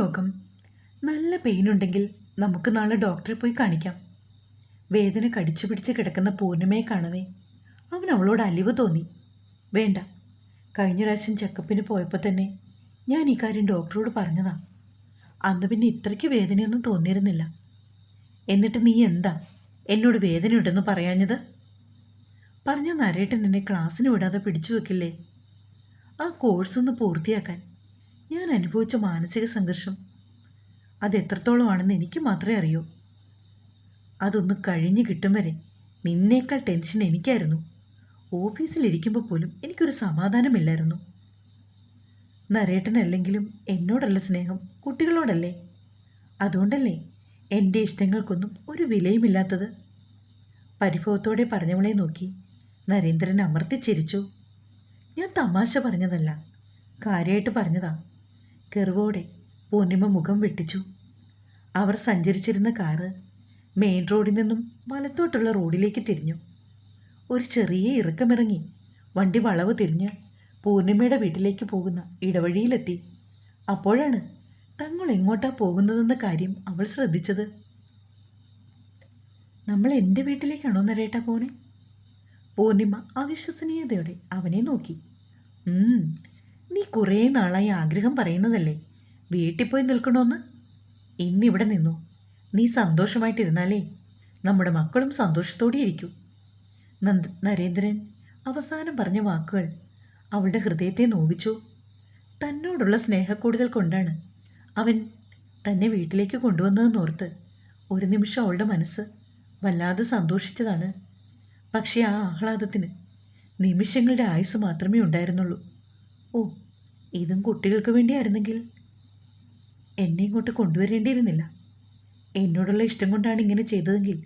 യോഗം നല്ല പെയിൻ ഉണ്ടെങ്കിൽ നമുക്ക് നാളെ ഡോക്ടറെ പോയി കാണിക്കാം. വേദന കടിച്ചു പിടിച്ച് കിടക്കുന്ന പൂർണമയെ കാണവേ. അവൻ അവളോട് അലിവ് തോന്നി. വേണ്ട. കഴിഞ്ഞ പ്രാവശ്യം ചെക്കപ്പിന് പോയപ്പോൾ തന്നെ ഞാൻ ഈ കാര്യം ഡോക്ടറോട് പറഞ്ഞതാ. അന്ന് പിന്നെ ഇത്രയ്ക്ക് വേദനയൊന്നും തോന്നിയിരുന്നില്ല. എന്നിട്ട് നീ എന്താ? എന്നോട് വേദനയുണ്ടെന്ന് പറയാഞ്ഞത്? പറഞ്ഞ നരേട്ടൻ എന്നെ ക്ലാസ്സിന് വിടാതെ പിടിച്ചു വെക്കില്ലേ? ആ കോഴ്സ് ഒന്ന് പൂർത്തിയാക്കാൻ ഞാൻ അനുഭവിച്ച മാനസിക സംഘർഷം അത് എത്രത്തോളമാണെന്ന് എനിക്ക് മാത്രമേ അറിയൂ. അതൊന്ന് കഴിഞ്ഞ് കിട്ടും വരെ നിന്നേക്കാൾ ടെൻഷൻ എനിക്കായിരുന്നു. ഓഫീസിലിരിക്കുമ്പോൾ പോലും എനിക്കൊരു സമാധാനമില്ലായിരുന്നു. നരേട്ടനല്ലെങ്കിലും എന്നോടല്ല സ്നേഹം കുട്ടികളോടല്ലേ? അതുകൊണ്ടല്ലേ എന്റെ ഇഷ്ടങ്ങൾക്കൊന്നും ഒരു വിലയുമില്ലാത്തത്? പരിഭവത്തോടെ പറഞ്ഞവളെ നോക്കി നരേന്ദ്രൻ അമർത്തി ചിരിച്ചു. ഞാൻ തമാശ പറഞ്ഞതല്ല കാര്യമായിട്ട് പറഞ്ഞതാ. കെറുവോടെ പൂർണിമ മുഖം വെട്ടിച്ചു. അവർ സഞ്ചരിച്ചിരുന്ന കാറ് മെയിൻ റോഡിൽ നിന്നും വലത്തോട്ടുള്ള റോഡിലേക്ക് തിരിഞ്ഞു. ഒരു ചെറിയ ഇറക്കമിറങ്ങി വണ്ടി വളവ് തിരിഞ്ഞ് പൂർണിമയുടെ വീട്ടിലേക്ക് പോകുന്ന ഇടവഴിയിലെത്തി. അപ്പോഴാണ് തങ്ങൾ എങ്ങോട്ടാണ് പോകുന്നതെന്ന കാര്യം അവൾ ശ്രദ്ധിച്ചത്. നമ്മൾ എന്റെ വീട്ടിലേക്കാണോ നരേട്ടാ പോനെ പൂർണിമ അവിശ്വസനീയതയോടെ അവനെ നോക്കി. "ഉം, നീ കുറേ നാളായി ആഗ്രഹം പറയുന്നതല്ലേ? വീട്ടിൽ പോയി നിൽക്കണമെന്ന് ഇന്നിവിടെ നിന്നു. നീ സന്തോഷമായിട്ടിരുന്നാലേ നമ്മുടെ മക്കളും സന്തോഷത്തോടെ ഇരിക്കൂ നന്ദ് നരേന്ദ്രൻ അവസാനം പറഞ്ഞ വാക്കുകൾ അവളുടെ ഹൃദയത്തെ നോവിച്ചു. തന്നോടുള്ള സ്നേഹക്കൂടുതൽ കൊണ്ടാണ് അവൻ തന്നെ വീട്ടിലേക്ക് കൊണ്ടുവന്നതെന്നോർത്ത് ഒരു നിമിഷം അവളുടെ മനസ്സ് വല്ലാതെ സന്തോഷിച്ചതാണ്. പക്ഷേ ആ ആഹ്ലാദത്തിന് നിമിഷങ്ങളുടെ ആയുസ് മാത്രമേ ഉണ്ടായിരുന്നുള്ളൂ. ഓ ഇതും കുട്ടികൾക്ക് വേണ്ടിയായിരുന്നെങ്കിൽ. എന്നെ ഇങ്ങോട്ട് കൊണ്ടുവരേണ്ടിയിരുന്നില്ല. എന്നോടുള്ള ഇഷ്ടം കൊണ്ടാണ് ഇങ്ങനെ ചെയ്തതെങ്കിൽ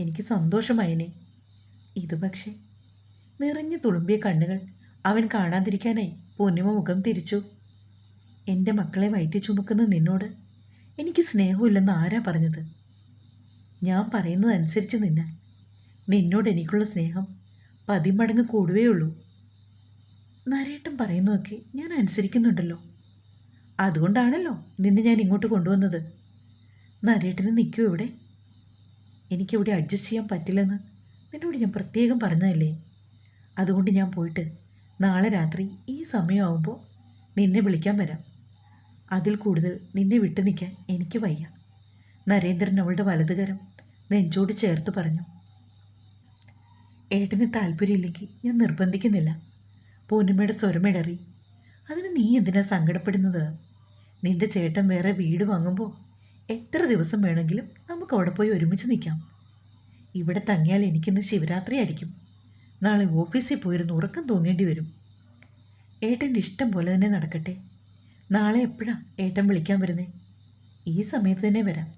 എനിക്ക് സന്തോഷമായനെ. ഇത് പക്ഷേ നിറഞ്ഞു തുളുമ്പിയ കണ്ണുകൾ അവൻ കാണാതിരിക്കാനായി പൊന്നിമ മുഖം തിരിച്ചു. എന്റെ മക്കളെ വയറ്റി ചുമക്കുന്ന നിന്നോട് എനിക്ക് സ്നേഹമില്ലെന്ന് ആരാ പറഞ്ഞത്? ഞാൻ പറയുന്നതനുസരിച്ച് നിന്നാൽ നിന്നോട് എനിക്കുള്ള സ്നേഹം പതിമടങ്ങ് കൂടുകയേ ഉള്ളൂ നരേട്ടൻ പറയുന്നതൊക്കെ ഞാൻ അനുസരിക്കുന്നുണ്ടല്ലോ. അതുകൊണ്ടാണല്ലോ നിന്നെ ഞാൻ ഇങ്ങോട്ട് കൊണ്ടുവന്നത്. നരേട്ടന് നിൽക്കൂ ഇവിടെ. എനിക്കിവിടെ അഡ്ജസ്റ്റ് ചെയ്യാൻ പറ്റില്ലെന്ന് നിന്നോട് ഞാൻ പ്രത്യേകം പറഞ്ഞതല്ലേ? അതുകൊണ്ട് ഞാൻ പോയിട്ട് നാളെ രാത്രി ഈ സമയമാകുമ്പോൾ നിന്നെ വിളിക്കാൻ വരാം. അതിൽ കൂടുതൽ നിന്നെ വിട്ടു നിൽക്കാൻ എനിക്ക് വയ്യ. നരേന്ദ്രൻ അവളുടെ വലതുകരം നെഞ്ചോട് ചേർത്ത് പറഞ്ഞു. ഏട്ടന് താല്പര്യമില്ലെങ്കിൽ ഞാൻ നിർബന്ധിക്കുന്നില്ല. പൂർണിമയുടെ സ്വരമിടറി അതിന് നീ എന്തിനാ സങ്കടപ്പെടുന്നത്? നിന്റെ ചേട്ടൻ വേറെ വീട് വാങ്ങുമ്പോൾ എത്ര ദിവസം വേണമെങ്കിലും നമുക്ക് അവിടെ പോയി ഒരുമിച്ച് നിൽക്കാം. ഇവിടെ തങ്ങിയാൽ എനിക്കിന്ന് ശിവരാത്രി ആയിരിക്കും. നാളെ ഓഫീസിൽ പോയിരുന്ന് ഉറക്കം തൂങ്ങേണ്ടി വരും. ഏട്ടന്റെ ഇഷ്ടം പോലെ തന്നെ നടക്കട്ടെ. നാളെ എപ്പോഴാ ഏട്ടൻ വിളിക്കാൻ വരുന്നേ? ഈ സമയത്ത് തന്നെ വരാം.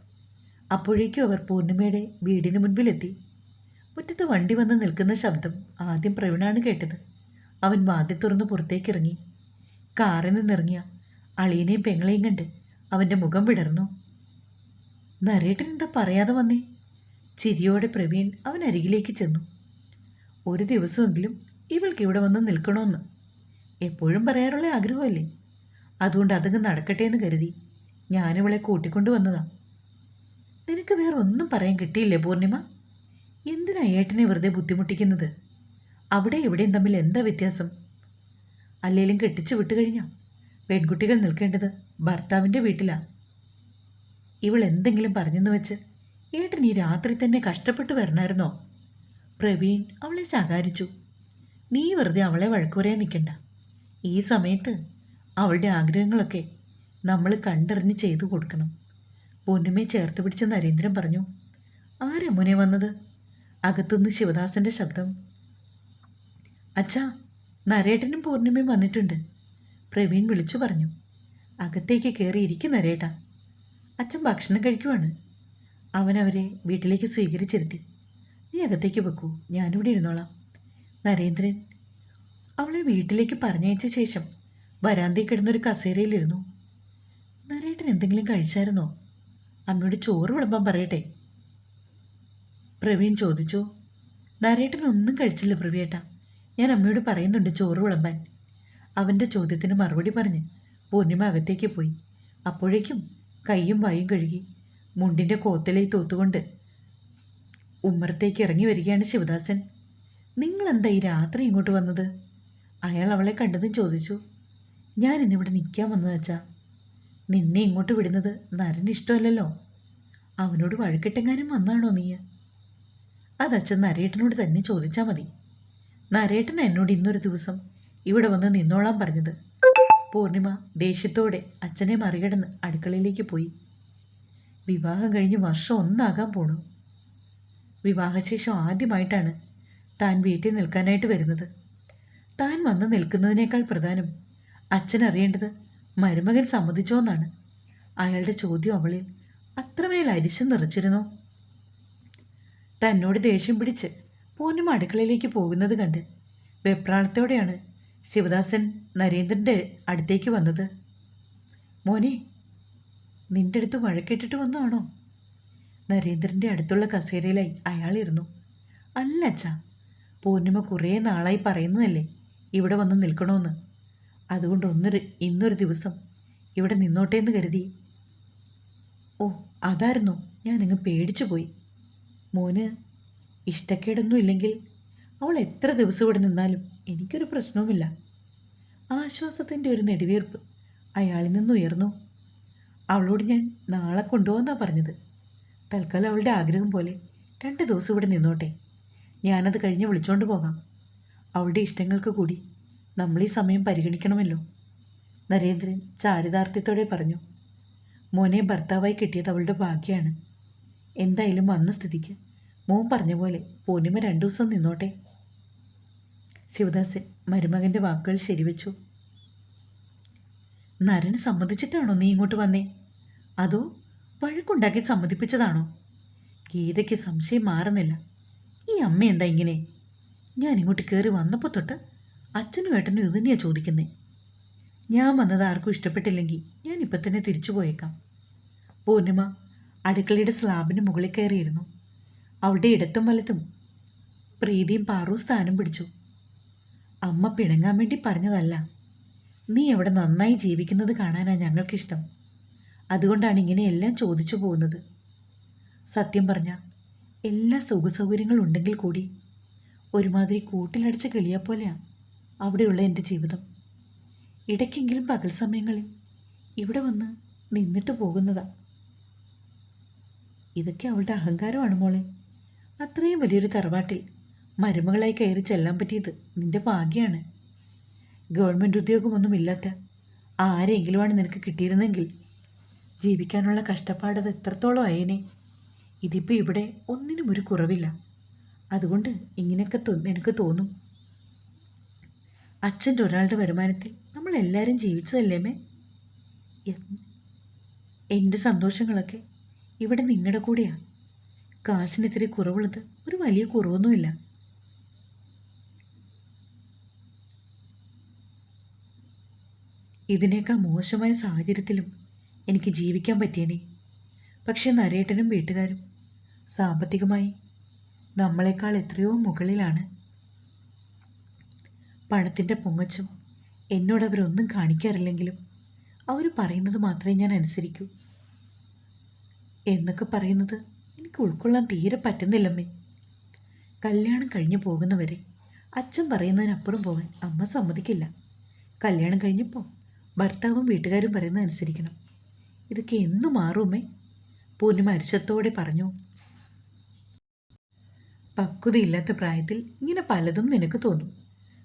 അപ്പോഴേക്കും അവർ പൂർണിമയുടെ വീടിന് മുൻപിലെത്തി. മുറ്റത്ത് വണ്ടി വന്ന് നിൽക്കുന്ന ശബ്ദം ആദ്യം പ്രവീണാണ് കേട്ടത്. അവൻ വാതി തുറന്ന് പുറത്തേക്കിറങ്ങി. കാറിൽ നിന്നിറങ്ങിയ അളിയനെയും പെങ്ങളെയും കണ്ട് അവന്റെ മുഖം വിടർന്നു. നരേട്ടൻ എന്താ പറയാതെ വന്നേ? ചിരിയോടെ പ്രവീൺ അവൻ അരികിലേക്ക് ചെന്നു. ഒരു ദിവസമെങ്കിലും ഇവൾക്ക് ഇവിടെ വന്ന് നിൽക്കണമെന്ന് എപ്പോഴും പറയാറുള്ള ആഗ്രഹമല്ലേ? അതുകൊണ്ട് അതങ്ങ് നടക്കട്ടെ എന്ന് കരുതി ഞാനിവളെ കൂട്ടിക്കൊണ്ടു വന്നതാ. നിനക്ക് വേറെ ഒന്നും പറയാൻ കിട്ടിയില്ലേ പൂർണിമ? എന്തിനാ ഏട്ടനെ വെറുതെ ബുദ്ധിമുട്ടിക്കുന്നത്? അവിടെ ഇവിടെയും തമ്മിൽ എന്താ വ്യത്യാസം? അല്ലെങ്കിലും കെട്ടിച്ചു വിട്ടു പെൺകുട്ടികൾ നിൽക്കേണ്ടത് ഭർത്താവിന്റെ വീട്ടിലാ. ഇവൾ എന്തെങ്കിലും പറഞ്ഞെന്ന് വെച്ച് ഏട്ടൻ ഈ രാത്രി തന്നെ കഷ്ടപ്പെട്ട് വരണമായിരുന്നോ പ്രവീൺ അവളെ ശകാരിച്ചു. നീ വെറുതെ അവളെ വഴക്കുറയാൻ നിൽക്കണ്ട. ഈ സമയത്ത് അവളുടെ ആഗ്രഹങ്ങളൊക്കെ നമ്മൾ കണ്ടറിഞ്ഞ് ചെയ്തു കൊടുക്കണം. പൊന്നുമെ ചേർത്ത് പിടിച്ച നരേന്ദ്രൻ പറഞ്ഞു. ആരെ മുനെ വന്നത്? അകത്തുനിന്ന് ശിവദാസന്റെ ശബ്ദം അച്ഛാ നരേട്ടനും പൂർണിമയും വന്നിട്ടുണ്ട്. പ്രവീൺ വിളിച്ചു പറഞ്ഞു. അകത്തേക്ക് കയറി ഇരിക്കും നരേട്ടാ. അച്ഛൻ ഭക്ഷണം കഴിക്കുവാണ്. അവൻ അവരെ വീട്ടിലേക്ക് സ്വീകരിച്ചിരുത്തി. നീ അകത്തേക്ക് വെക്കൂ ഞാനിവിടെ ഇരുന്നോളാം. നരേന്ദ്രൻ അവളെ വീട്ടിലേക്ക് പറഞ്ഞയച്ച ശേഷം വരാന്തയിൽ കിടന്നൊരു കസേരയിലിരുന്നു. നരേട്ടൻ എന്തെങ്കിലും കഴിച്ചായിരുന്നോ? അമ്മയോട് ചോറ് വിളമ്പാൻ പറയട്ടെ. പ്രവീൺ ചോദിച്ചു. നരേട്ടൻ ഒന്നും കഴിച്ചില്ല പ്രവിയേട്ട ഞാൻ അമ്മയോട് പറയുന്നുണ്ട് ചോറ് വിളമ്പാൻ. അവന്റെ ചോദ്യത്തിന് മറുപടി പറഞ്ഞ് പൂർണിമ അകത്തേക്ക് പോയി. അപ്പോഴേക്കും കൈയും വായും കഴുകി മുണ്ടിന്റെ കോത്തലേ തോത്തുകൊണ്ട് ഉമ്മറത്തേക്ക് ഇറങ്ങി വരികയാണ് ശിവദാസൻ. നിങ്ങളെന്താ ഈ രാത്രി ഇങ്ങോട്ട് വന്നത്? അയാൾ അവളെ കണ്ടതും ചോദിച്ചു. ഞാൻ ഇന്നിവിടെ നിൽക്കാൻ വന്നതച്ചാ നിന്നെ ഇങ്ങോട്ട് വിടുന്നത് നരന് ഇഷ്ടമല്ലല്ലോ. അവനോട് വഴക്കിട്ടെങ്ങാനും വന്നാണോ നീ അതച്ഛൻ നരേട്ടനോട് തന്നെ ചോദിച്ചാൽ മതി. നരേട്ടൻ എന്നോട് ഇന്നൊരു ദിവസം ഇവിടെ വന്ന് നിന്നോളാൻ പറഞ്ഞത്. പൂർണിമ ദേഷ്യത്തോടെ അച്ഛനെ മറികടന്ന് അടുക്കളയിലേക്ക് പോയി. വിവാഹം കഴിഞ്ഞ് വർഷം ഒന്നാകാൻ പോണു. വിവാഹശേഷം ആദ്യമായിട്ടാണ് താൻ വീട്ടിൽ നിൽക്കാനായിട്ട് വരുന്നത്. താൻ വന്ന് നിൽക്കുന്നതിനേക്കാൾ പ്രധാനം അച്ഛൻ അറിയേണ്ടത് മരുമകൻ സമ്മതിച്ചോ എന്നാണ്. അയാളുടെ ചോദ്യം അവളിൽ അത്രമേൽ അരിശം നിറച്ചിരുന്നു? തന്നോട് ദേഷ്യം പിടിച്ച് പൂർണിമ അടുക്കളയിലേക്ക് പോകുന്നത് കണ്ട് വെപ്രാളത്തോടെയാണ് ശിവദാസൻ നരേന്ദ്രന്റെ അടുത്തേക്ക് വന്നത്. മോനെ നിന്റെ അടുത്ത് വഴക്കിട്ടിട്ട് വന്നതാണോ? നരേന്ദ്രന്റെ അടുത്തുള്ള കസേരയിലായി അയാളിരുന്നു അല്ല അച്ഛാ പൂർണിമ കുറേ നാളായി പറയുന്നതല്ലേ ഇവിടെ വന്ന് നിൽക്കണമെന്ന് അതുകൊണ്ട് ഒന്നൊരു ഇന്നൊരു ദിവസം ഇവിടെ നിന്നോട്ടെ എന്ന് കരുതി. ഓ അതായിരുന്നു. ഞാനങ്ങ് പേടിച്ചു പോയി. മോന് ഇഷ്ടക്കേടൊന്നും ഇല്ലെങ്കിൽ അവൾ എത്ര ദിവസം ഇവിടെ നിന്നാലും എനിക്കൊരു പ്രശ്നവുമില്ല. ആശ്വാസത്തിന്റെ ഒരു നെടുവീർപ്പ് അയാളിൽ നിന്ന് ഉയർന്നു. അവളോട് ഞാൻ നാളെ കൊണ്ടുപോകാന്നാണ് പറഞ്ഞത്. തൽക്കാലം അവളുടെ ആഗ്രഹം പോലെ രണ്ട് ദിവസം ഇവിടെ നിന്നോട്ടെ. ഞാനത് കഴിഞ്ഞ് വിളിച്ചോണ്ട് പോകാം. അവളുടെ ഇഷ്ടങ്ങൾക്ക് കൂടി നമ്മൾ ഈ സമയം പരിഗണിക്കണമല്ലോ. നരേന്ദ്രൻ ചാരിതാർത്ഥ്യത്തോടെ പറഞ്ഞു. മോനെ ഭർത്താവായി കിട്ടിയത് അവളുടെ ഭാഗ്യമാണ് എന്തായാലും വന്ന സ്ഥിതിക്ക് മോൻ പറഞ്ഞ പോലെ പൂർണിമ രണ്ടു ദിവസം നിന്നോട്ടെ. ശിവദാസൻ മരുമകന്റെ വാക്കുകൾ ശരിവെച്ചു. നരൻ സമ്മതിച്ചിട്ടാണോ നീ ഇങ്ങോട്ട് വന്നേ? അതോ വഴക്കുണ്ടാക്കി സമ്മതിപ്പിച്ചതാണോ? ഗീതയ്ക്ക് സംശയം മാറുന്നില്ല. ഈ അമ്മ എന്താ ഇങ്ങനെ? ഞാൻ ഇങ്ങോട്ട് കയറി വന്നപ്പോൾ തൊട്ട് അച്ഛനും ഏട്ടനും ഇത് തന്നെയാണ് ചോദിക്കുന്നേ. ഞാൻ വന്നത് ആർക്കും ഇഷ്ടപ്പെട്ടില്ലെങ്കിൽ ഇപ്പം തന്നെ തിരിച്ചു പോയേക്കാം. പൂർണിമ അടുക്കളയുടെ സ്ലാബിന് മുകളിൽ കയറിയിരുന്നു. അവളുടെ ഇടത്തും വലത്തും പ്രീതിയും പാറും സ്ഥാനം പിടിച്ചു. അമ്മ പിണങ്ങാൻ വേണ്ടി പറഞ്ഞതല്ല. നീ അവിടെ നന്നായി ജീവിക്കുന്നത് കാണാനാണ് ഞങ്ങൾക്കിഷ്ടം. അതുകൊണ്ടാണ് ഇങ്ങനെയെല്ലാം ചോദിച്ചു പോകുന്നത്. സത്യം പറഞ്ഞ എല്ലാ സുഖസൗകര്യങ്ങളും ഉണ്ടെങ്കിൽ കൂടി ഒരുമാതിരി കൂട്ടിലടിച്ച കിളിയെപ്പോലെയാണ് അവിടെയുള്ള എന്റെ ജീവിതം. ഇടയ്ക്കെങ്കിലും പകൽ സമയങ്ങളിൽ ഇവിടെ വന്ന് നിന്നിട്ട് പോകുന്നതാ. ഇതൊക്കെ അവളുടെ അഹങ്കാരമാണ് മോളെ. അത്രയും വലിയൊരു തറവാട്ടിൽ മരുമകളായി കയറി ചെല്ലാൻ പറ്റിയത് നിന്റെ ഭാഗ്യമാണ് ഗവൺമെന്റ് ഉദ്യോഗമൊന്നുമില്ലാത്ത ആരെങ്കിലുമാണ് നിനക്ക് കിട്ടിയിരുന്നെങ്കിൽ ജീവിക്കാനുള്ള കഷ്ടപ്പാടത് എത്രത്തോളം ആയേനെ. ഇതിപ്പോൾ ഇവിടെ ഒന്നിനും ഒരു കുറവില്ല. അതുകൊണ്ട് ഇങ്ങനെയൊക്കെ എനിക്ക് തോന്നും. അച്ഛന്റെ ഒരാളുടെ വരുമാനത്തിൽ നമ്മൾ എല്ലാവരും ജീവിച്ചതല്ലേ മേ എന്റെ സന്തോഷങ്ങളൊക്കെ ഇവിടെ നിങ്ങളുടെ കൂടെയാ. കാശിന് ഇത്തിരി കുറവുള്ളത് ഒരു വലിയ കുറവൊന്നുമില്ല. ഇതിനേക്കാൾ മോശമായ സാഹചര്യത്തിലും എനിക്ക് ജീവിക്കാൻ പറ്റിയേനെ. പക്ഷേ നരേട്ടനും വീട്ടുകാരും സാമ്പത്തികമായി നമ്മളെക്കാൾ എത്രയോ മുകളിലാണ്. പണത്തിന്റെ പൊങ്ങച്ചും എന്നോട് അവരൊന്നും കാണിക്കാറില്ലെങ്കിലും അവർ പറയുന്നത് മാത്രമേ ഞാൻ അനുസരിക്കൂ. എന്നൊക്കെ പറയുന്നത് എനിക്ക് ഉൾക്കൊള്ളാൻ തീരെ പറ്റുന്നില്ലമ്മേ. കല്യാണം കഴിഞ്ഞു പോകുന്നവരെ അച്ഛൻ പറയുന്നതിനപ്പുറം പോകാൻ അമ്മ സമ്മതിക്കില്ല. കല്യാണം കഴിഞ്ഞപ്പോൾ ഭർത്താവും വീട്ടുകാരും പറയുന്നത് അനുസരിക്കണം ഇതൊക്കെ എന്ന് മാറുമേ? പൂർണിമ അരിശത്തോടെ പറഞ്ഞു. പക്വതയില്ലാത്ത പ്രായത്തിൽ ഇങ്ങനെ പലതും നിനക്ക് തോന്നും.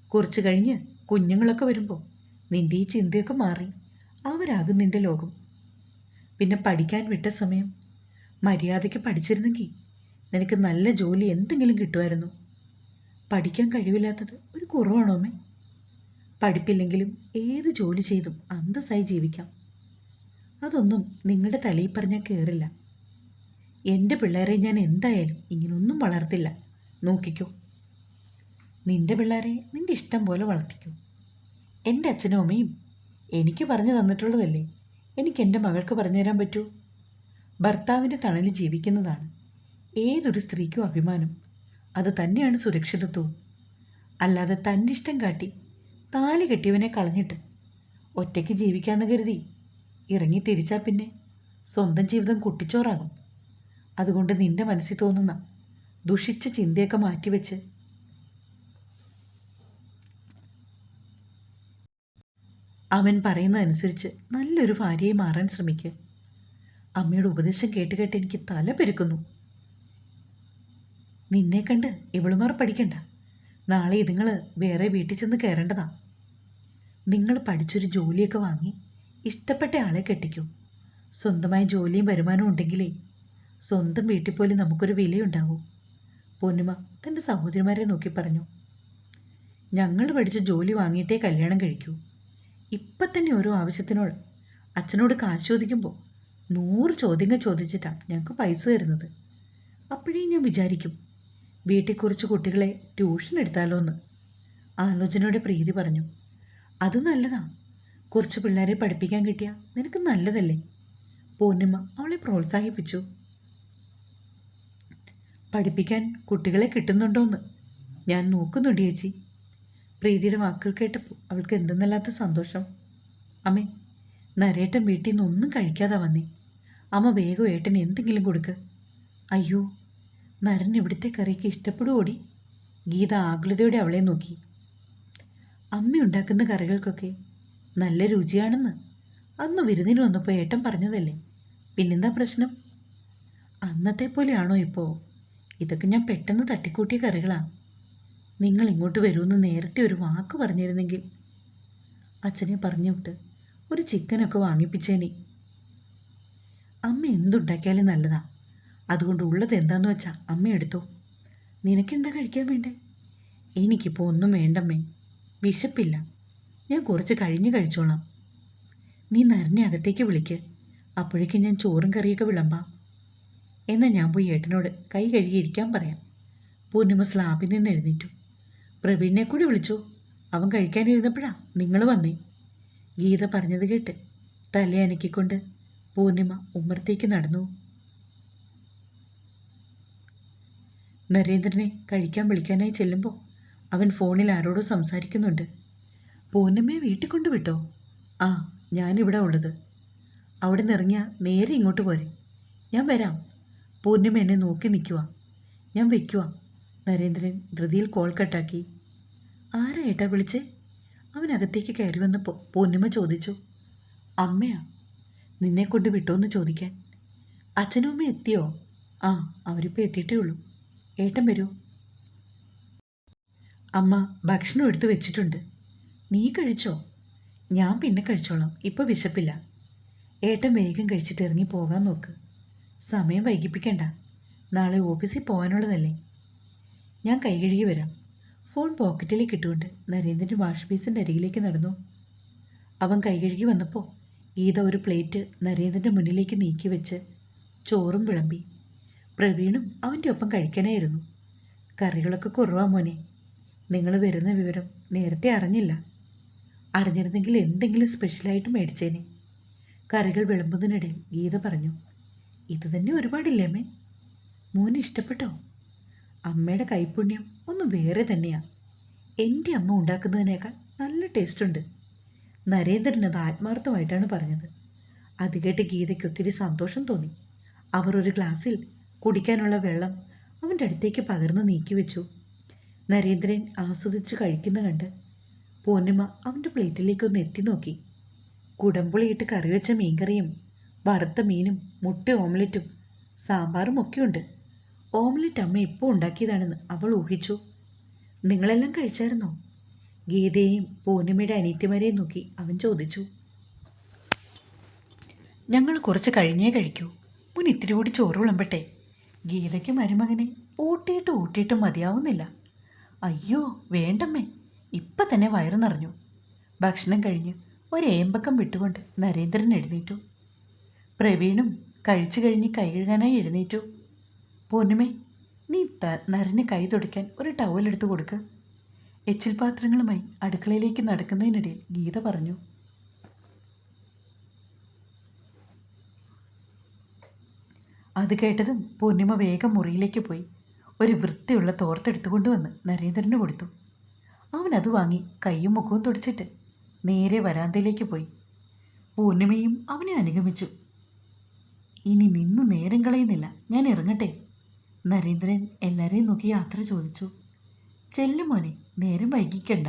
കുറച്ച് കഴിഞ്ഞ് കുഞ്ഞുങ്ങളൊക്കെ വരുമ്പോൾ നിന്റെ ഈ ചിന്തയൊക്കെ മാറി അവരാകും നിന്റെ ലോകം. പിന്നെ പഠിക്കാൻ വിട്ട സമയം മര്യാദയ്ക്ക് പഠിച്ചിരുന്നെങ്കിൽ നിനക്ക് നല്ല ജോലി എന്തെങ്കിലും കിട്ടുമായിരുന്നു. പഠിക്കാൻ കഴിവില്ലാത്തത് ഒരു കുറവാണോ പഠിപ്പില്ലെങ്കിലും ഏത് ജോലി ചെയ്തും അന്തസ്സായി ജീവിക്കാം. അതൊന്നും നിങ്ങളുടെ തലയിൽ പറഞ്ഞാൽ കയറില്ല എന്റെ പിള്ളേരെ ഞാൻ എന്തായാലും ഇങ്ങനൊന്നും വളർത്തില്ല. നോക്കിക്കോ. നിന്റെ പിള്ളേരെ നിന്റെ ഇഷ്ടം പോലെ വളർത്തിക്കോ. എന്റെ അച്ഛനും അമ്മയും എനിക്ക് പറഞ്ഞു തന്നിട്ടുള്ളതല്ലേ? എനിക്ക് എന്റെ മകൾക്ക് പറഞ്ഞു തരാൻ പറ്റൂ? ഭർത്താവിന്റെ തണലിൽ ജീവിക്കുന്നതാണ്. ഏതൊരു സ്ത്രീക്കും അഭിമാനം. അത് തന്നെയാണ് സുരക്ഷിതത്വവും അല്ലാതെ തന്റെ ഇഷ്ടം കാട്ടി താലി കെട്ടിയവനെ കളഞ്ഞിട്ട് ഒറ്റയ്ക്ക് ജീവിക്കാമെന്ന് കരുതി ഇറങ്ങി തിരിച്ചാൽ പിന്നെ സ്വന്തം ജീവിതം കുട്ടിച്ചോറാകും. അതുകൊണ്ട് നിന്റെ മനസ്സിൽ തോന്നുന്ന ദുഷിച്ച ചിന്തയൊക്കെ മാറ്റിവെച്ച് അവൻ പറയുന്നതനുസരിച്ച് നല്ലൊരു ഭാര്യയായി മാറാൻ ശ്രമിക്കുക അമ്മയുടെ ഉപദേശം കേട്ട് കേട്ട് എനിക്ക് തല പെരുക്കുന്നു. നിന്നെ കണ്ട് ഇവളുമാർ പഠിക്കണ്ട. നാളെ ഇതുങ്ങൾ വേറെ വീട്ടിൽ ചെന്ന് കയറേണ്ടതാ. നിങ്ങൾ പഠിച്ചൊരു ജോലിയൊക്കെ വാങ്ങി ഇഷ്ടപ്പെട്ട ആളെ കെട്ടിക്കൂ. സ്വന്തമായ ജോലിയും വരുമാനവും ഉണ്ടെങ്കിലേ സ്വന്തം വീട്ടിൽ പോലും നമുക്കൊരു വിലയുണ്ടാവൂ. പൊന്നുമ തന്റെ സഹോദരിമാരെ നോക്കി പറഞ്ഞു. ഞങ്ങൾ പഠിച്ച ജോലി വാങ്ങിയിട്ടേ കല്യാണം കഴിക്കൂ. ഇപ്പം തന്നെ ഓരോ ആവശ്യത്തിനോട് അച്ഛനോട് കാശ് ചോദിക്കുമ്പോൾ നൂറ് ചോദ്യങ്ങൾ ചോദിച്ചിട്ടാണ് ഞങ്ങൾക്ക് പൈസ തരുന്നത്. അപ്പോഴേ ഞാൻ വിചാരിക്കും വീട്ടിൽ കുറച്ച് കുട്ടികളെ ട്യൂഷൻ എടുത്താലോ എന്ന്. ആലോചനയോടെ പ്രീതി പറഞ്ഞു അത് നല്ലതാ. കുറച്ച് പിള്ളേരെ പഠിപ്പിക്കാൻ കിട്ടിയാൽ നിനക്ക് നല്ലതല്ലേ? പൂർണിമ അവളെ പ്രോത്സാഹിപ്പിച്ചു. പഠിപ്പിക്കാൻ കുട്ടികളെ കിട്ടുന്നുണ്ടോയെന്ന് ഞാൻ നോക്കുന്നുണ്ട് ചേച്ചി. പ്രീതിയുടെ വാക്കുകൾ കേട്ടപ്പോൾ അവൾക്ക് എന്തെന്നല്ലാത്ത സന്തോഷം. അമ്മേ നരേട്ടൻ വീട്ടിൽ നിന്ന് ഒന്നും കഴിക്കാതെ വന്നേ. അമ്മ വേഗം ഏട്ടന് എന്തെങ്കിലും കൊടുക്ക്. അയ്യോ നരൻ ഇവിടുത്തെ കറിക്ക് ഇഷ്ടപ്പെടുകൂടി ഗീത ആകുലതയോടെ അവളെ നോക്കി. അമ്മ ഉണ്ടാക്കുന്ന കറികൾക്കൊക്കെ നല്ല രുചിയാണെന്ന് അന്ന് വിരുന്നിന് വന്നപ്പോൾ ഏട്ടൻ പറഞ്ഞതല്ലേ? പിന്നെന്താ പ്രശ്നം? അന്നത്തെ പോലെയാണോ ഇപ്പോൾ ഇതൊക്കെ ഞാൻ പെട്ടെന്ന് തട്ടിക്കൂട്ടിയ കറികളാ. നിങ്ങൾ ഇങ്ങോട്ട് വരുമെന്ന് നേരത്തെ ഒരു വാക്ക് പറഞ്ഞിരുന്നെങ്കിൽ. അച്ഛനെ പറഞ്ഞു വിട്ട് ഒരു ചിക്കനൊക്കെ വാങ്ങിപ്പിച്ചേനെ. അമ്മ എന്തുണ്ടാക്കിയാലും നല്ലതാ. അതുകൊണ്ട് ഉള്ളത് എന്താന്ന് വെച്ചാൽ അമ്മ എടുത്തോ. നിനക്കെന്താ കഴിക്കാൻ വേണ്ടേ? എനിക്കിപ്പോൾ ഒന്നും വേണ്ടമ്മേ. വിശപ്പില്ല. ഞാൻ കുറച്ച് കഴിഞ്ഞ് കഴിച്ചോളാം. നീ നരനെ അകത്തേക്ക് വിളിക്ക്. അപ്പോഴേക്കും ഞാൻ ചോറും കറിയൊക്കെ വിളമ്പാം. എന്നാൽ ഞാൻ പോയി ഏട്ടനോട് കൈ കഴുകി ഇരിക്കാൻ പറയാം. പൂർണിമ സ്ലാബിൽ നിന്ന് എഴുന്നേറ്റു. പ്രവീണിനെ കൂടി വിളിച്ചു. അവൻ കഴിക്കാനിരുന്നപ്പോഴാ നിങ്ങൾ വന്നേ. ഗീത പറഞ്ഞത് കേട്ട് തല അനക്കിക്കൊണ്ട് പൂർണിമ ഉമ്മറത്തേക്ക് നടന്നു. നരേന്ദ്രനെ കഴിക്കാൻ വിളിക്കാനായി ചെല്ലുമ്പോൾ അവൻ ഫോണിൽ ആരോടോ സംസാരിക്കുന്നുണ്ട്. പൂർണിമയെ വീട്ടിൽ കൊണ്ടുവിട്ടോ? ആ ഞാനിവിടെ ഉള്ളത്. അവിടെ നിന്ന് ഇറങ്ങിയാൽ നേരെ ഇങ്ങോട്ട് പോരെ. ഞാൻ വരാം. പൂർണിമ എന്നെ നോക്കി നിൽക്കുക ഞാൻ വയ്ക്കുക നരേന്ദ്രൻ ധൃതിയിൽ കോൾ കട്ടാക്കി. ആരാ ഏട്ടാ വിളിച്ചേ? അവനകത്തേക്ക് കയറി വന്നപ്പോൾ പൂർണിമ ചോദിച്ചു. അമ്മയാ? നിന്നെ കൊണ്ട് വിട്ടോന്ന് ചോദിക്കാൻ. അച്ഛനും അമ്മ എത്തിയോ? ആ അവരിപ്പോൾ എത്തിയിട്ടേ ഉള്ളൂ. ഏട്ടൻ വരൂ. അമ്മ ഭക്ഷണം എടുത്തു വെച്ചിട്ടുണ്ട്. നീ കഴിച്ചോ? ഞാൻ പിന്നെ കഴിച്ചോളാം. ഇപ്പോൾ വിശപ്പില്ല. ഏട്ടൻ വേഗം കഴിച്ചിട്ട് ഇറങ്ങി പോകാൻ നോക്ക്. സമയം വൈകിപ്പിക്കണ്ട. നാളെ ഓഫീസിൽ പോകാനുള്ളതല്ലേ? ഞാൻ കൈ കഴുകി വരാം. ഫോൺ പോക്കറ്റിലേക്ക് ഇട്ടുകൊണ്ട് നരേന്ദ്രൻ വാഷ് ബേസിന്റെ അരികിലേക്ക് നടന്നു. അവൻ കൈ കഴുകി വന്നപ്പോൾ ഗീത ഒരു പ്ലേറ്റ് നരേന്ദ്രന്റെ മുന്നിലേക്ക് നീക്കി വെച്ച് ചോറും വിളമ്പി. പ്രവീണും അവന്റെ ഒപ്പം കഴിക്കാനായിരുന്നു. കറികളൊക്കെ കുറവാ മോനെ. നിങ്ങൾ വരുന്ന വിവരം നേരത്തെ അറിഞ്ഞില്ല. അറിഞ്ഞിരുന്നെങ്കിൽ എന്തെങ്കിലും സ്പെഷ്യലായിട്ട് മേടിച്ചേനെ. കറികൾ വിളമ്പുന്നതിനിടെ ഗീത പറഞ്ഞു ഇത് തന്നെ ഒരുപാടില്ലേ അമ്മേ? മോന് ഇഷ്ടപ്പെട്ടോ? അമ്മയുടെ കൈപ്പുണ്യം ഒന്ന് വേറെ തന്നെയാണ് എന്റെ അമ്മ ഉണ്ടാക്കുന്നതിനേക്കാൾ നല്ല ടേസ്റ്റുണ്ട് നരേന്ദ്രൻ അത് ആത്മാർത്ഥമായിട്ടാണ് പറഞ്ഞത്. അത് കേട്ട് ഗീതയ്ക്ക് ഒത്തിരി സന്തോഷം തോന്നി. അവർ ഒരു ഗ്ലാസ്സിൽ കുടിക്കാനുള്ള വെള്ളം അവന്റെ അടുത്തേക്ക് പകർന്ന് നീക്കി വെച്ചു. നരേന്ദ്രൻ ആസ്വദിച്ച് കഴിക്കുന്ന കണ്ട് പൂർണിമ അവന്റെ പ്ലേറ്റിലേക്കൊന്ന് എത്തി നോക്കി. കുടംപുളിയിട്ട് കറി വെച്ച മീൻകറിയും വറുത്ത മീനും മുട്ട ഓംലെറ്റും സാമ്പാറും ഒക്കെയുണ്ട്. ഓംലെറ്റ് അമ്മ ഇപ്പോൾ ഉണ്ടാക്കിയതാണെന്ന് അവൾ ഊഹിച്ചു. നിങ്ങളെല്ലാം കഴിച്ചായിരുന്നോ? ഗീതയെയും പൂർണിമയുടെ അനിത്യമാരെയും നോക്കി അവൻ ചോദിച്ചു ഞങ്ങൾ കുറച്ച് കഴിഞ്ഞേ കഴിക്കൂ. മുൻ ഇത്തിരി കൂടി ചോറ് വിളമ്പട്ടെ. ഗീതയ്ക്ക് മരുമകനെ ഊട്ടിയിട്ട് ഊട്ടിയിട്ട് മതിയാവുന്നില്ല. അയ്യോ വേണ്ടമ്മേ. ഇപ്പം തന്നെ വയറു നിറഞ്ഞു. ഭക്ഷണം കഴിഞ്ഞ് ഒരേമ്പക്കം വിട്ടുകൊണ്ട് നരേന്ദ്രൻ എഴുന്നേറ്റു. പ്രവീണും കഴിച്ചു കഴിഞ്ഞ് കൈ കഴുകാനായി എഴുന്നേറ്റു. പൂർണിമേ നീ ത നരന് കൈ തുടയ്ക്കാൻ ഒരു ടവലെടുത്ത് കൊടുക്ക്. എച്ചിൽ പാത്രങ്ങളുമായി അടുക്കളയിലേക്ക് നടക്കുന്നതിനിടയിൽ ഗീത പറഞ്ഞു. അത് കേട്ടതും പൂർണിമ വേഗം മുറിയിലേക്ക് പോയി. ഒരു വൃത്തിയുള്ള തോർത്തെടുത്തുകൊണ്ട് വന്ന് നരേന്ദ്രന് കൊടുത്തു. അവൻ അത് വാങ്ങി കൈയും മുഖവും തുടച്ചിട്ട് നേരെ വരാന്തയിലേക്ക് പോയി. പൂർണിമയും അവനെ അനുഗമിച്ചു. ഇനി നിന്ന് നേരം കളയുന്നില്ല. ഞാൻ ഇറങ്ങട്ടെ? നരേന്ദ്രൻ എല്ലാവരെയും നോക്കി യാത്ര ചോദിച്ചു. ചെല്ലു മോനെ നേരം വൈകിക്കണ്ട.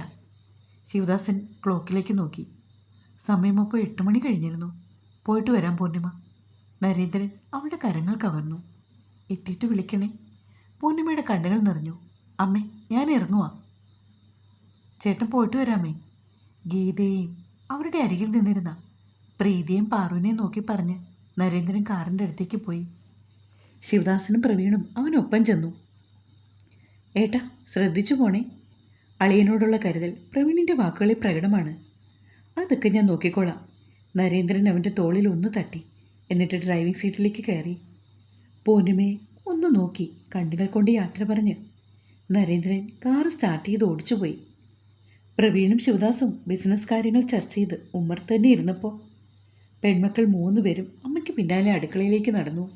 ശിവദാസൻ ക്ലോക്കിലേക്ക് നോക്കി. സമയം സമയമപ്പോൾ എട്ട് മണി കഴിഞ്ഞിരുന്നു. പോയിട്ട് വരാം പൂർണിമ. നരേന്ദ്രൻ അവളുടെ കരങ്ങൾ കവർന്നു. എത്തിയിട്ട് വിളിക്കണേ. പൂർണിമയുടെ കണ്ണുകൾ നിറഞ്ഞു. അമ്മേ ഞാൻ ഇറങ്ങുവാ. ചേട്ടൻ പോയിട്ട് വരാമേ. ഗീതയെയും അവരുടെ അരികിൽ നിന്നിരുന്ന പ്രീതിയും പാറുവിനെയും നോക്കി പറഞ്ഞ് നരേന്ദ്രൻ കാറിന്റെ അടുത്തേക്ക് പോയി. ശിവദാസനും പ്രവീണും അവനൊപ്പം ചെന്നു. ഏട്ടാ ശ്രദ്ധിച്ചു പോണേ. അളിയനോടുള്ള കരുതൽ പ്രവീണിന്റെ വാക്കുകളിൽ പ്രകടമാണ്. അതൊക്കെ ഞാൻ നോക്കിക്കോളാം. നരേന്ദ്രൻ അവന്റെ തോളിൽ ഒന്ന് തട്ടി എന്നിട്ട് ഡ്രൈവിംഗ് സീറ്റിലേക്ക് കയറി. പൂർണിമയെ ഒന്ന് നോക്കി കണ്ണുകൾ കൊണ്ട് യാത്ര പറഞ്ഞ്. നരേന്ദ്രൻ കാർ സ്റ്റാർട്ട് ചെയ്ത് ഓടിച്ചുപോയി. പ്രവീണും ശിവദാസും ബിസിനസ് കാര്യങ്ങൾ ചർച്ച ചെയ്ത് ഉമ്മർ തന്നെ ഇരുന്നപ്പോൾ പെൺമക്കൾ മൂന്ന് പേരും അമ്മയ്ക്ക് പിന്നാലെ അടുക്കളയിലേക്ക് നടന്നു.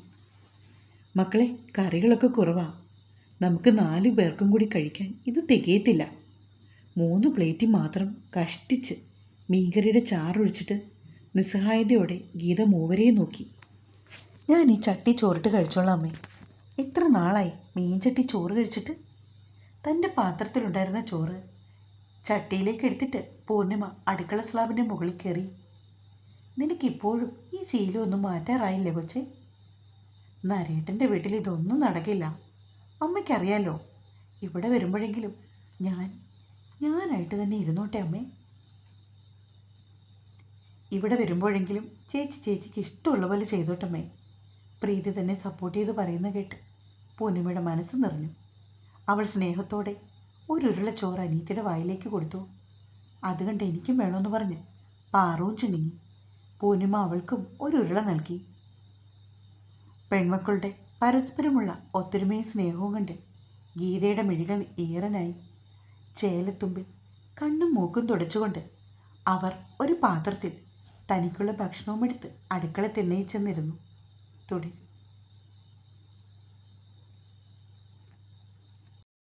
മക്കളെ കറികളൊക്കെ കുറവാണ് നമുക്ക് നാലു പേർക്കും കൂടി കഴിക്കാൻ ഇത് തികയത്തില്ല. മൂന്ന് പ്ലേറ്റ് മാത്രം കഷ്ടിച്ച് മീൻകറിയുടെ ചാറൊഴിച്ചിട്ട് നിസ്സഹായതയോടെ ഗീത മൂവരെയും നോക്കി. ഞാൻ ഈ ചട്ടി ചോറിട്ട് കഴിച്ചോളാം അമ്മേ. എത്ര നാളായി മീൻചട്ടി ചോറ് കഴിച്ചിട്ട്. തന്റെ പാത്രത്തിലുണ്ടായിരുന്ന ചോറ് ചട്ടിയിലേക്ക് എടുത്തിട്ട് പൂർണിമ അടുക്കള സ്ലാബിന്റെ മുകളിൽ കയറി. നിനക്കിപ്പോഴും ഈ ശീലം ഒന്നും മാറ്റാറായില്ലേ കൊച്ചേ? നരേട്ടന്റെ വീട്ടിൽ ഇതൊന്നും നടക്കില്ല. അമ്മയ്ക്കറിയാലോ ഇവിടെ വരുമ്പോഴെങ്കിലും ഞാൻ ഞാനായിട്ട് തന്നെ ഇരുന്നോട്ടെ അമ്മേ? ഇവിടെ വരുമ്പോഴെങ്കിലും ചേച്ചി ചേച്ചിക്ക് ഇഷ്ടമുള്ള പോലെ ചെയ്തോട്ടമ്മേ. പ്രീതി തന്നെ സപ്പോർട്ട് ചെയ്ത് പറയുന്ന കേട്ട് പൂർണിമയുടെ മനസ്സ് നിറഞ്ഞു. അവൾ സ്നേഹത്തോടെ ഒരു ഉരുള ചോറ് അനീത്തിയുടെ വായിലേക്ക് കൊടുത്തു. അത് കണ്ട് എനിക്കും വേണമെന്ന് പറഞ്ഞ് പാറവും ചിണുങ്ങി. പൂർണിമ അവൾക്കും ഒരുരുള നൽകി. പെൺമക്കളുടെ പരസ്പരമുള്ള ഒത്തൊരുമയും സ്നേഹവും കണ്ട് ഗീതയുടെ മിഴികൾ ഈറനായി ചേലത്തുമ്പിൽ കണ്ണും മൂക്കും തുടച്ചുകൊണ്ട് അവർ ഒരു പാത്രത്തിൽ തനിക്കുള്ള ഭക്ഷണവും എടുത്ത് അടുക്കള തിണ്ണയിൽ ചെന്നിരുന്നു. തുടരും